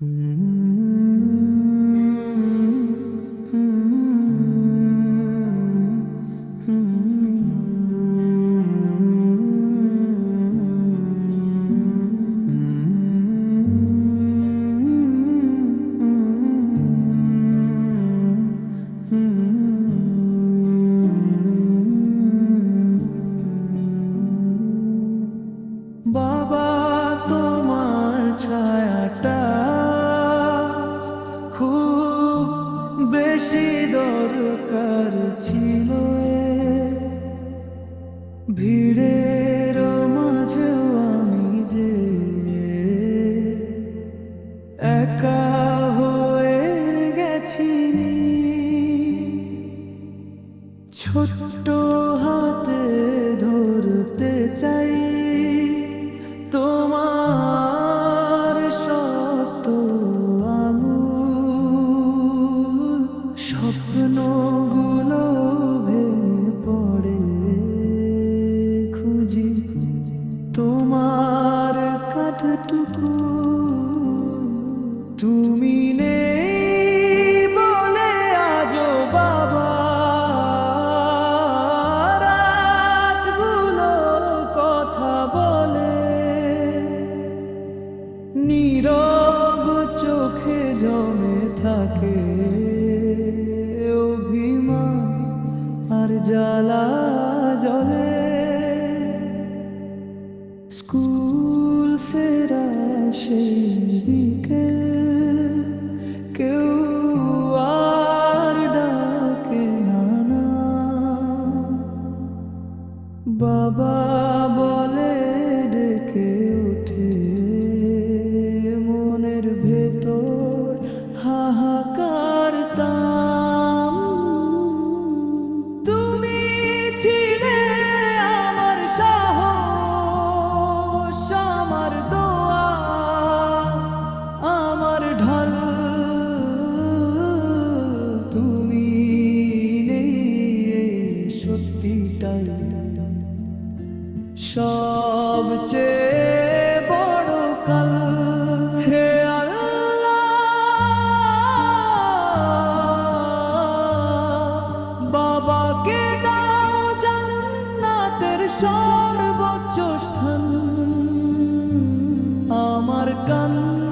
বাবা ভিড়ের মাঝেও আমি যে একা হয়ে গেছি ছোট্ট তুমি বলে আজও বাবা। কথা বলে। নীরব চোখে জমে থাকে আর জ্বালা জলে সেই কেউ আর বাবা বলে ডেকে মনের ভেতর তুমি। ছিলে আমার সাহস আমার সবচেয়ে বড় কাল। হে বাবাকে দাও জান্নাতের সর্বোচ্চ স্থান। আমার কান্না